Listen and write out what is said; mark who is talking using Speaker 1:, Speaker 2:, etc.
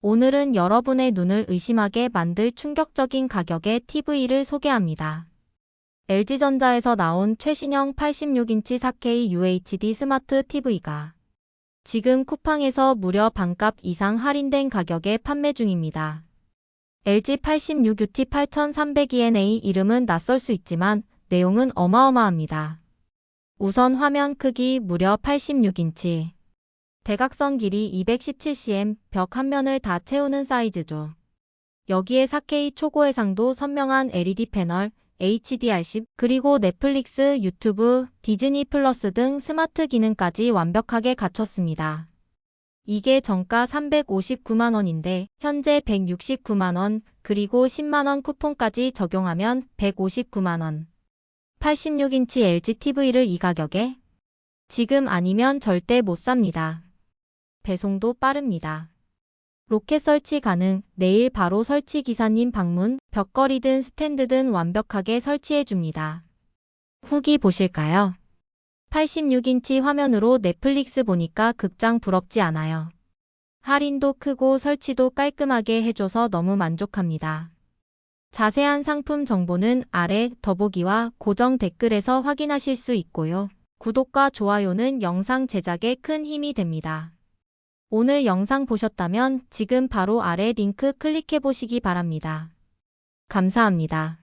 Speaker 1: 오늘은 여러분의 눈을 의심하게 만들 충격적인 가격의 TV를 소개합니다. LG전자에서 나온 최신형 86인치 4K UHD 스마트 TV가 지금 쿠팡에서 무려 반값 이상 할인된 가격에 판매 중입니다. LG 86UT 8300ENA 이름은 낯설 수 있지만 내용은 어마어마합니다. 우선 화면 크기 무려 86인치. 대각선 길이 217cm, 벽 한 면을 다 채우는 사이즈죠. 여기에 4K 초고 해상도 선명한 LED 패널, HDR10, 그리고 넷플릭스, 유튜브, 디즈니 플러스 등 스마트 기능까지 완벽하게 갖췄습니다. 이게 정가 359만원인데 현재 169만원, 그리고 10만원 쿠폰까지 적용하면 159만원. 86인치 LG TV를 이 가격에? 지금 아니면 절대 못 삽니다. 배송도 빠릅니다. 로켓 설치 가능, 내일 바로 설치 기사님 방문, 벽걸이든 스탠드든 완벽하게 설치해줍니다. 후기 보실까요? 86인치 화면으로 넷플릭스 보니까 극장 부럽지 않아요. 할인도 크고 설치도 깔끔하게 해줘서 너무 만족합니다. 자세한 상품 정보는 아래 더보기와 고정 댓글에서 확인하실 수 있고요. 구독과 좋아요는 영상 제작에 큰 힘이 됩니다. 오늘 영상 보셨다면 지금 바로 아래 링크 클릭해 보시기 바랍니다. 감사합니다.